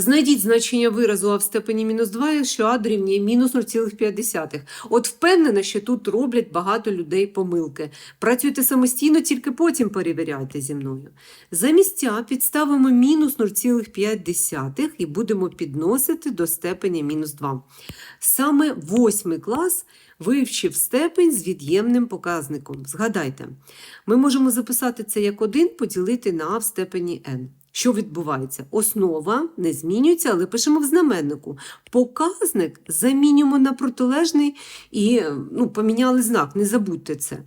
Знайдіть значення виразу а в степені мінус 2, якщо а дорівнює мінус 0,5. От впевнена, що тут роблять багато людей помилки. Працюйте самостійно, тільки потім перевіряйте зі мною. За місця підставимо мінус 0,5 і будемо підносити до степеня мінус 2. Саме восьмий клас вивчив степень з від'ємним показником. Згадайте, ми можемо записати це як 1 поділити на а в степені n. Що відбувається? Основа не змінюється, але пишемо в знаменнику. Показник замінюємо на протилежний і ну, поміняли знак, не забудьте це.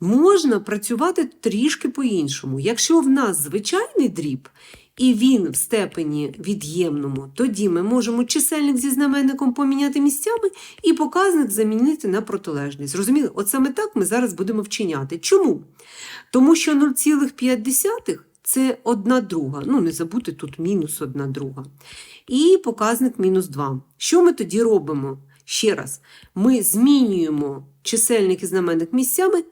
Можна працювати трішки по-іншому. Якщо в нас звичайний дріб, і він в степені від'ємному, тоді ми можемо чисельник зі знаменником поміняти місцями і показник замінити на протилежний. Зрозуміли? От саме так ми зараз будемо вчиняти. Чому? Тому що 0,5 це одна друга. Ну, не забути, тут мінус одна друга. І показник мінус 2. Що ми тоді робимо? Ще раз, ми змінюємо чисельник і знаменник місцями,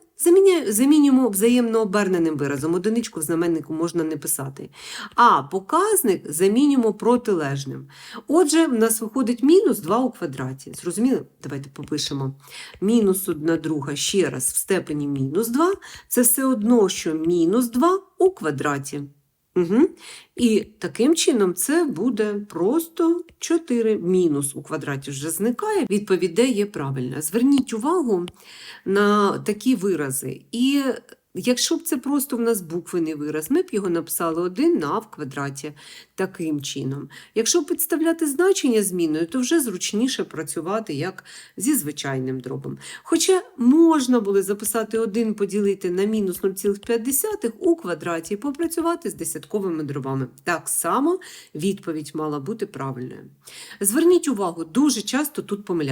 замінюємо взаємно оберненим виразом. Одиничку в знаменнику можна не писати. А показник замінюємо протилежним. Отже, в нас виходить мінус 2 у квадраті. Зрозуміли? Давайте попишемо. Мінус 1 друга ще раз в степені мінус 2. Це все одно, що мінус 2 у квадраті. Угу. І таким чином це буде просто 4 мінус у квадраті вже зникає. Відповідь Д є правильна. Зверніть увагу на такі вирази. І якщо б це просто в нас буквений вираз, ми б його написали 1 на в квадраті таким чином. Якщо підставляти значення зміною, то вже зручніше працювати як зі звичайним дробом. Хоча можна було записати 1 поділити на мінус 0,5 у квадраті і попрацювати з десятковими дробами. Так само відповідь мала бути правильною. Зверніть увагу, дуже часто тут помиляють.